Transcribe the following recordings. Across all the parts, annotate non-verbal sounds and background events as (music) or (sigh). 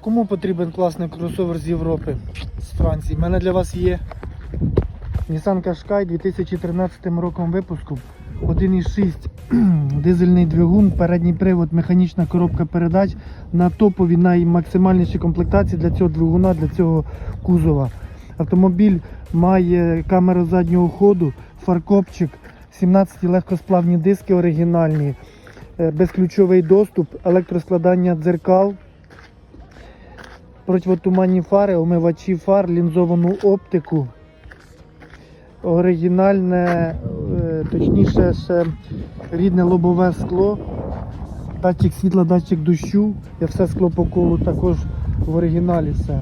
Кому потрібен класний кросовер з Європи, з Франції? У мене для вас є Nissan Qashqai 2013 роком випуску. 1,6 (clears throat) дизельний двигун, передній привод, механічна коробка передач на топовій наймаксимальнішій комплектації для цього двигуна, для цього кузова. Автомобіль має камеру заднього ходу, фаркопчик, 17 легкосплавні диски оригінальні, е, безключовий доступ, електроскладання дзеркал, противотуманні фари, омивачі фар, лінзовану оптику. Оригінальне, е, точніше, ще рідне лобове скло, датчик світла, датчик дощу, я все скло по колу також в оригіналі все.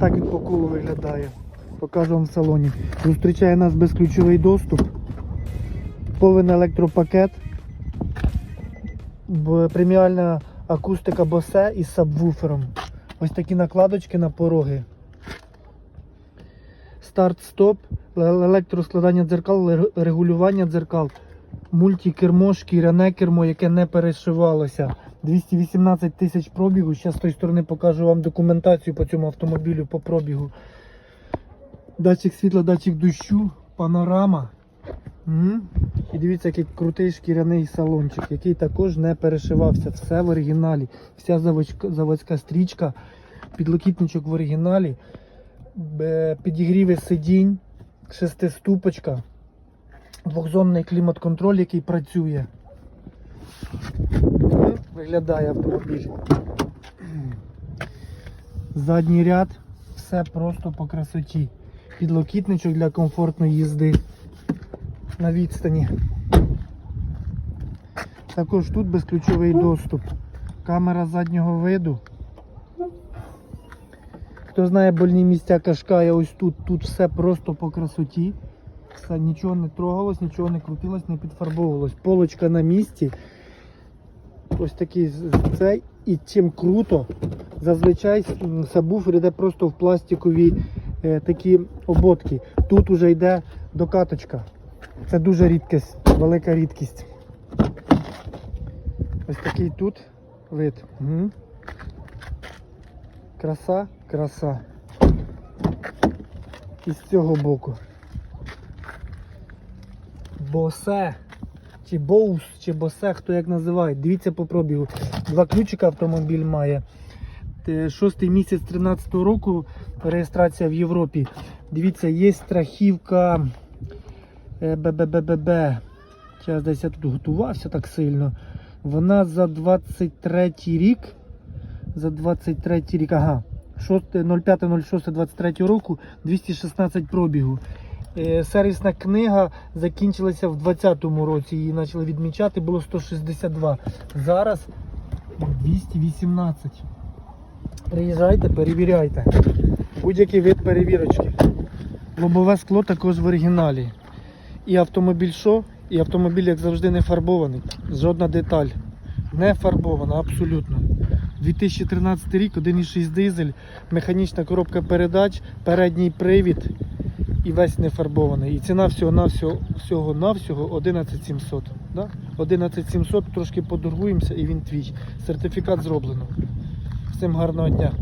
Так він по колу виглядає. Покажу вам в салоні. Зустрічає нас безключовий доступ, повен електропакет, преміальна акустика Bose із сабвуфером. Ось такі накладочки на пороги. Старт-стоп, електроскладання дзеркал, регулювання дзеркал, мультикермо, шкіряне кермо, яке не перешивалося. 218 тисяч пробігу. Зараз з тої сторони покажу вам документацію по цьому автомобілю по пробігу. Датчик світла, датчик дощу, панорама. І дивіться, який крутий шкіряний салончик, який також не перешивався. Все в оригіналі. Вся заводська стрічка, підлокітничок в оригіналі, бе- підігріви сидінь, шестиступочка, двохзонний клімат-контроль, який працює. Виглядає автомобіль. Задній ряд, все просто по красоті. Підлокітничок для комфортної їзди на відстані. Також тут безключовий доступ. Камера заднього виду. Хто знає больні місця Кашкая, ось тут, тут все просто по красоті. Все, нічого не трогалось, нічого не крутилось, не підфарбовувалось. Полочка на місці. Ось такий цей. І чим круто, зазвичай м, сабвуфер йде просто в пластикові е, такі ободки. Тут уже йде докаточка. Це дуже рідкість, велика рідкість. Ось такий тут вид. Угу. Краса, краса. І з цього боку. Босе. Чи боус, чи босе, хто як називає. Дивіться по пробігу. Два ключика автомобіль має. Шостий місяць 13 року реєстрація в Європі. Дивіться, є страхівка е, ББББ. Зараз десь я тут готувався так сильно. Вона за 23 рік. За 23 рік, ага. 05.06.23 року 216 пробігу. Е, Сервісна книга закінчилася в 2020 році. Її почали відмічати, було 162. Зараз 218. Приїжджайте, перевіряйте. Будь-який вид перевірочки. Лобове скло також в оригіналі. І автомобіль що? І автомобіль, як завжди, не фарбований. Жодна деталь. Не фарбована, абсолютно. 2013 рік, 1,6 дизель, механічна коробка передач, передній привід і весь не фарбований. І ціна всього навсього всього навсього 11700. Да? 11700, трошки подоргуємося і він твій. Сертифікат зроблено. Всім гарного дня.